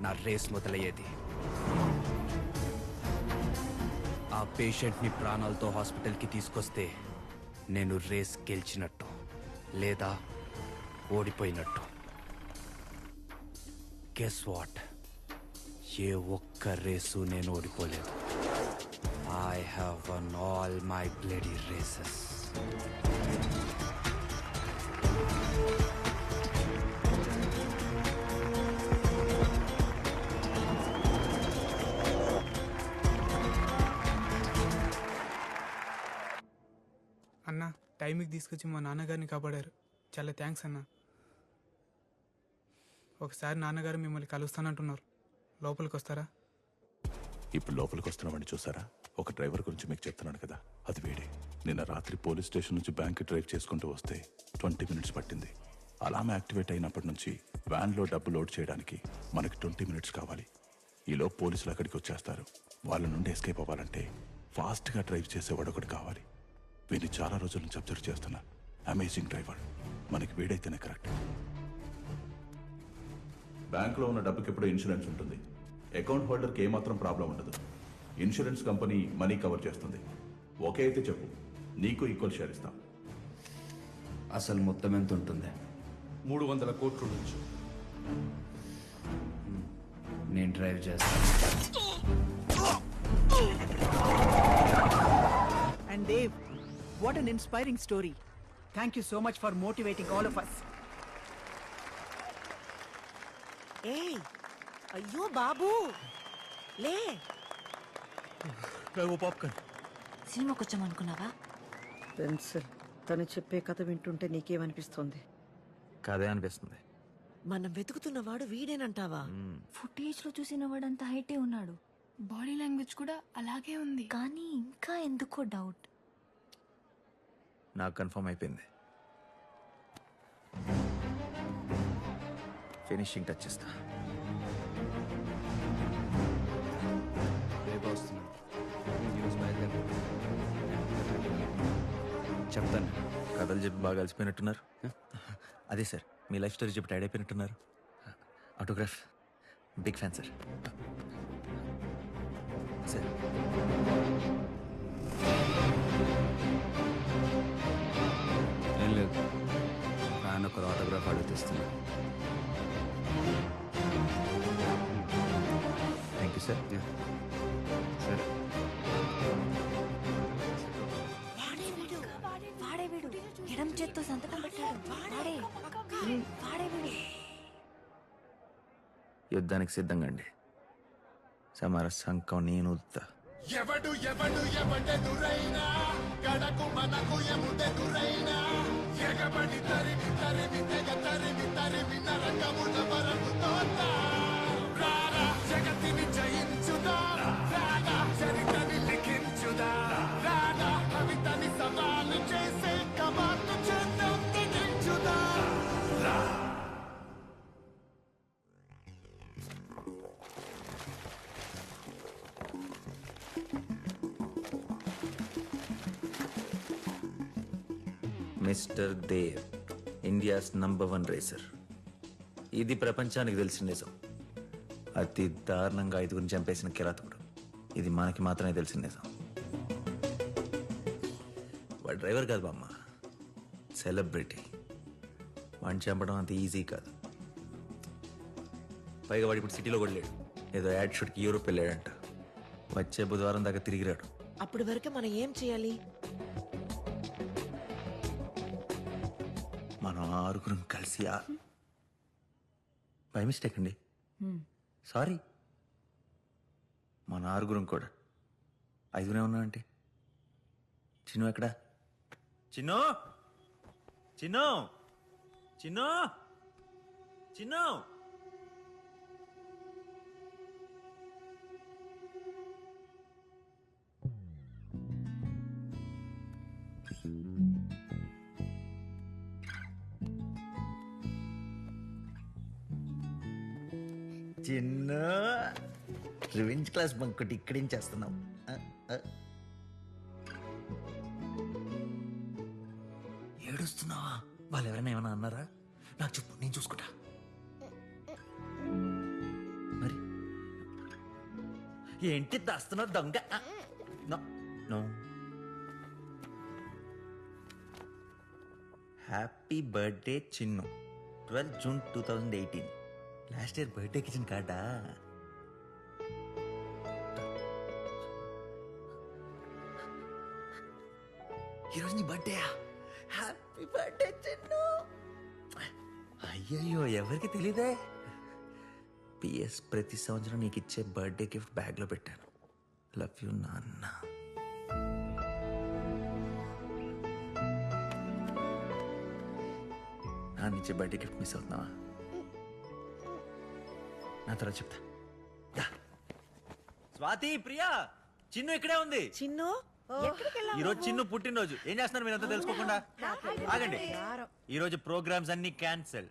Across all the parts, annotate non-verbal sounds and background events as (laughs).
నా రేస్ మొదలయ్యేది. ఆ పేషెంట్ని ప్రాణాలతో హాస్పిటల్కి తీసుకొస్తే నేను రేస్ గెలిచినట్టు లేదా ఓడిపోయినట్టు. గెస్ వాట్ ఏ ఒక్క రేసు నేను ఓడిపోలేదు. I have won all my bloody races టైంకి తీసుకొచ్చి మా నాన్నగారిని కాపాడారు. చాలా థ్యాంక్స్ అన్న. ఒకసారి నాన్నగారు మిమ్మల్ని కలుస్తానంటున్నారు. లోపలికి వస్తారా ఇప్పుడు లోపలికి వస్తున్నామని చూసారా? ఒక డ్రైవర్ గురించి మీకు చెప్తున్నాను కదా. అది వేడే. నిన్న రాత్రి పోలీస్ స్టేషన్ నుంచి బ్యాంక్ డ్రైవ్ చేసుకుంటూ వస్తే ట్వంటీ మినిట్స్ పట్టింది. అలారం యాక్టివేట్ అయినప్పటి నుంచి వ్యాన్లో డబ్బు లోడ్ చేయడానికి మనకి ట్వంటీ మినిట్స్ కావాలి. ఈలో పోలీసులు అక్కడికి వచ్చేస్తారు. వాళ్ళ నుండి ఎస్కేప్ అవ్వాలంటే ఫాస్ట్గా డ్రైవ్ చేసేవాడు ఒకటి కావాలి. వీడిని చాలా రోజుల నుంచి అబ్జర్వ్ చేస్తున్నా. అమేజింగ్ డ్రైవర్ మనకి వీడైతేనే కరెక్ట్ బ్యాంకులో ఉన్న డబ్బుకి ఎప్పుడు ఇన్సూరెన్స్ ఉంటుంది. అకౌంట్ హోల్డర్కి ఏమాత్రం ప్రాబ్లం ఉండదు. ఇన్సూరెన్స్ కంపెనీ మనీ కవర్ చేస్తుంది. ఒకే అయితే చెప్పు. నీకు ఈక్వల్ షేర్ ఇస్తాం. అసలు మొత్తం ఎంత ఉంటుంది? మూడు వందల కోట్ల నుంచి నేను డ్రైవ్ చేస్తాను. And Dave, what an inspiring story. Thank you so much for motivating all of us. ఏయ్ అయ్యో బాబు. లే. సినిమాకి వచ్చామనుకున్నావా పెన్సిల్. తను చెప్పే కథ వింటుంటే నీకేమనిపిస్తుంది? కదే అనిపిస్తుంది. మనం వెతుకుతున్నవాడు వీడేనంటావా? ఫుటేజ్లో చూసిన వాడంత హైటే ఉన్నాడు. బాడీ లాంగ్వేజ్ కూడా అలాగే ఉంది. కానీ ఇంకా ఎందుకో డౌట్. నాకు కన్ఫర్మ్ అయిపోయింది. ఫినిషింగ్ టచ్ ఇస్తా రేపు వస్తున్నాను. ఈరోజు బయలుదేరు. చెప్తాను. కథలు చెప్పి బాగా కలిసిపోయినట్టున్నారు అదే సార్ మీ లైఫ్ స్టోరీ చెప్పి టైడ్ అయిపోయినట్టున్నారు. Autograph. Big fan sir. Sir. అడుగుతిస్తున్నా thank you sir సరే వాడే వీడు. ఎడం చేత్తో సంతకం పెట్టాడు. వాడే. వాడే వీడు. యుద్ధానికి సిద్ధంగా అండి సమర సంకం నేను. ఎవడు ఎవడు ఎవడెదురైనా గడకు మనకు ఎముడెదురైనా ఎగబడి తరిమి తరిమి తెగ తరిమి తరిమి నరకముల mister Dev India's number one racer. ఇది ప్రపంచానికి తెలిసిన నిజం అతి దారుణంగా ఐదుగురిని చంపేసిన కిరాతకుడు. ఇది మనకి మాత్రమే తెలిసిన నిజం వాడు డ్రైవర్ కాదు బామ్మ. సెలబ్రిటీ. వాడిని చంపడం అంత ఈజీ కాదు. పైగా వాడు ఇప్పుడు సిటీలో కూడా లేడు. ఏదో యాడ్ షూట్కి యూరోప్ వెళ్ళాడంట. వచ్చే బుధవారం దాకా తిరిగి రాడు. అప్పటి వరకు మనం ఏం చేయాలి? ఆరుగురం కలిసి బై మిస్టేక్ అండి. సారీ. మన ఆరుగురం కూడా. ఐదుగురే ఉన్నామంటే చిన్ను ఎక్కడా? చిన్ను! చిన్ను! చిన్ను! చిన్ను! చిన్న. రివెంజ్ క్లాస్ బంకొట్టి ఇక్కడేం చేస్తున్నాం ఏడుస్తున్నావా? వాళ్ళు ఎవరైనా ఏమైనా అన్నారా? నాకు చెప్పు నేను చూసుకుంటా. మరి? ఏంటి దాస్తున్నా దొంగ? No no. Happy birthday Chinnu. Twelve June two thousand eighteen last year birthday kitchen కార్డా ఈరోజు నీ బర్త్డేయా హ్యాపీ బర్త్డే చిన్ను. అయ్యయ్యో ఎవరికి తెలీదే? పిఎస్ ప్రతి సంవత్సరం నీకు ఇచ్చే బర్త్డే గిఫ్ట్ బ్యాగ్లో పెట్టాను. లవ్ యూ నాన్న. నాన్న ఇచ్చే బర్త్డే గిఫ్ట్ మిస్ అవుతున్నావా? నా తర్వాత చెప్తా. దా. స్వాతి ప్రియా చిన్ను ఇక్కడే ఉంది. చిన్ను? ఎక్కడికి ఈ రోజు చిన్ను పుట్టినరోజు. ఏం చేస్తున్నారు మీరంతా తెలుసుకోకుండా? ఆగండి. ఈ రోజు ప్రోగ్రామ్స్ అన్ని క్యాన్సిల్.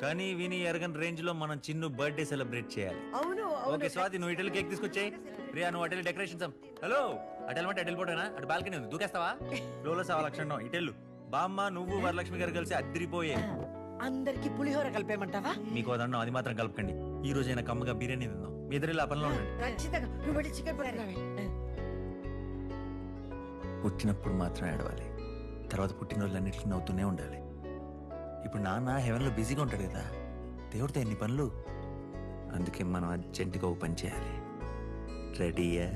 కానీ విని ఎరగని రేంజ్లో మనం చిన్ను బర్త్డే సెలబ్రేట్ చేయాలి. అవును ఓకే స్వాతి నువ్వు ఇటల్ కేక్ తీసుకొచ్చాయి. ప్రియా నువ్వు అటెల్ డెకరేషన్స్ హలో అటెల్ అంటే అటెల్ పోటేనా అటు బాల్కనీ ఉంది. దూకేస్తావా? (laughs) లోలో సవా లక్షణం ఇటెల్లు. బామ్మ నువ్వు వరలక్ష్మి గారు కలిసి అద్దరిపోయే అందరికి పులిహోర కలిపేమంటావా మీకు అదన్నా అది మాత్రం కలపకండి. ఈ రోజు అయినా కమ్మగా బిర్యానీ తిందాం. మీ ఇద్దరు ఆ పనిలో ఉండండి. ఖచ్చితంగా. నువ్వు వెళ్ళి చికెన్ పట్టుకురావే. పుట్టినప్పుడు మాత్రం ఏడవాలి. తర్వాత పుట్టినరోజులన్నిటికీ నవ్వుతూనే ఉండాలి. ఇప్పుడు నాన్న హెవెన్లో బిజీగా ఉంటాడు కదా. దేవుడితో ఎన్ని పనులు? అందుకే మనం అర్జెంటుగా ఓ పని చేయాలి. రెడీయా?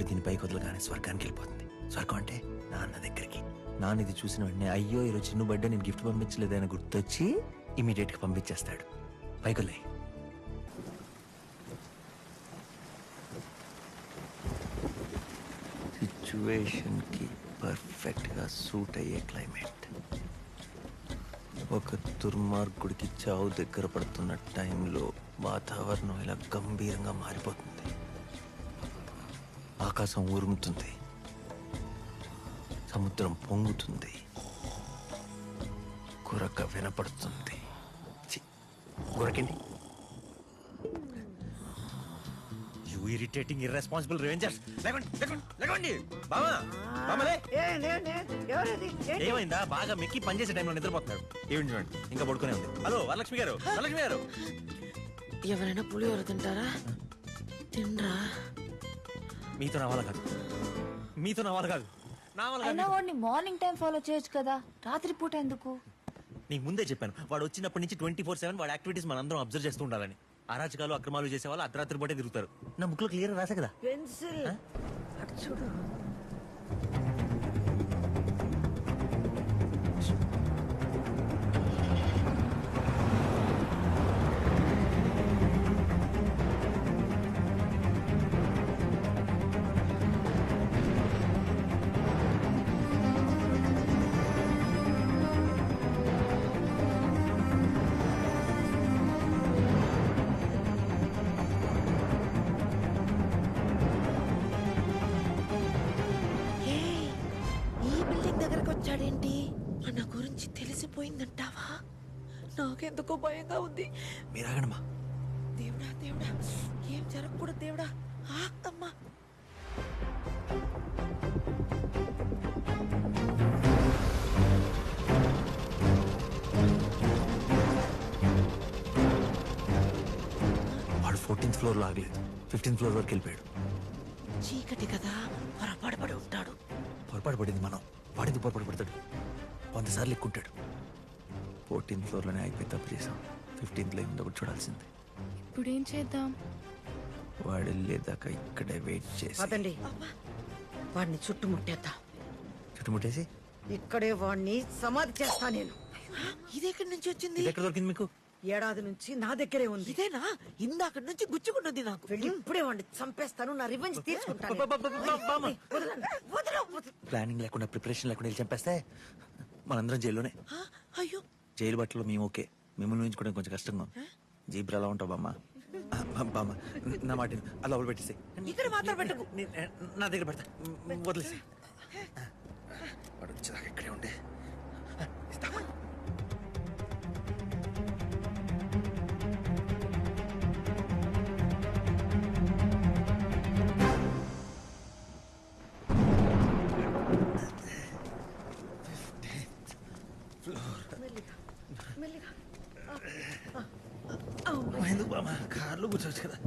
ఇప్పుడు దీని పైకి వదలగానే స్వర్గానికి వెళ్ళిపోతుంది. స్వర్గం అంటే నాన్న దగ్గరికి. నాన్న ఇది చూసిన వెంటనే అయ్యో ఈరోజు చిన్న బర్త్డే నేను గిఫ్ట్ పంపించలేదని గుర్తొచ్చి ఇమీడియట్గా పంపించేస్తాడు. పైకి వదిలేయ్. సిచ్యువేషన్కి పర్ఫెక్ట్గా సూట్ అయ్యే క్లైమేట్ ఒక దుర్మార్గుడికి చావు దగ్గర పడుతున్న టైంలో వాతావరణం ఇలా గంభీరంగా మారిపోతుంది. ఆకాశం ఉరుముతుంది సముద్రం పొంగుతుంది గురక వినపడుతుంది గురకండి యు ఇరిటేటింగ్ ఇర్రెస్పాన్సిబుల్ రేంజర్స్ లేకండి లేకండి లేకండి బామా బామలే ఏమైందా? బాగా మెక్కి పనిచేసే టైంలో నిద్రపోతున్నాడు ఏమిటి చూడండి ఇంకా పడుకునే ఉంది. హలో వరలక్ష్మి గారు వరలక్ష్మి గారు. ఎవరైనా పులిహోర తింటారా? తినరా? మీతో నా వాళ్ళ కాదు. మీతో నా వాళ్ళ కాదు. నా కాదు. వాడిని మార్నింగ్ టైం ఫాలో చేయొచ్చు కదా. రాత్రి పూట ఎందుకు? నీకు ముందే చెప్పాను. వాడు వచ్చినప్పటి నుంచి ట్వంటీ ఫోర్ సెవెన్ వాడి యాక్టివిటీస్ మనందరం అబ్జర్వ్ చేస్తూ ఉండాలని. అరాచకాలు అక్రమాలు చేసే వాళ్ళు అర్ధరాత్రి పూటే తిరుగుతారు. నా బుక్లో క్లియర్ రాసా కదా. పెన్సిల్ అటు చూడు. వచ్చాడేంటి మన గురించి తెలిసిపోయిందంటావా? నాకెందుకో భయంగా ఉంది. మీరు ఆగండమ్మా. దేవుడా దేవుడా ఏం జరగకూడదు దేవుడా? ఆత్తమ్మా వాడు ఫోర్టీన్త్ ఫ్లోర్లో ఆగలేదు. ఫిఫ్టీన్త్ ఫ్లోర్ వరకు వెళ్ళిపోయాడు. చీకటి కదా పొరపాటు పడి ఉంటాడు. పొరపాటు పడింది మనం. వాడింది పొరపాటు పడతాడు. వంద సార్లు ఎక్కుంటాడు. ఫోర్టీన్త్ ఫ్లోర్లోనే అయిపోయి తప్పు చేసాం ఫిఫ్టీన్త్లో ఏముందో కూడా చూడాల్సింది. ఇప్పుడు ఏం చేద్దాం? వాడు వెళ్ళేదాకా ఇక్కడే వెయిట్ చేసి. పదండి. వాడిని చుట్టుముట్టేద్దాం. చుట్టుముట్టేసి? ఇక్కడే వాడిని సమాధి చేస్తా నేను. ఇది ఎక్కడి నుంచి వచ్చింది? ఇది ఎక్కడ దొరికింది మీకు? ఏడాది నుంచి నా దగ్గరే ఉంది. ఇదేనా? ఇందాక నుంచి గుచ్చుకున్నది నాకు. వెళ్ళి ఇప్పుడే వాడిని చంపేస్తాను నా రివెంజ్ తీసుకుంటాను. ప్లానింగ్ లేకుండా ప్రిపరేషన్ లేకుండా వెళ్ళి చంపేస్తే మనందరం జైల్లోనే. ఆ, అయ్యో. జైలు బట్టలు మేము ఓకే. మిమ్మల్ని ఊహించుకోవడం కొంచెం కష్టంగా జీబ్రా ఎలా ఉంటావు బామ్మ. బామ్మ నా మాట విను. అలా లోపల పెట్టేసి ఇక్కడ మాత్రం పెట్టుకు. నా దగ్గర పెడతా. వదిలేసి వాడు వచ్చేదాకా ఇక్కడే Melika. Melika. Oh, oh. బామ్మ కార్లు కూర్చోవచ్చు కదా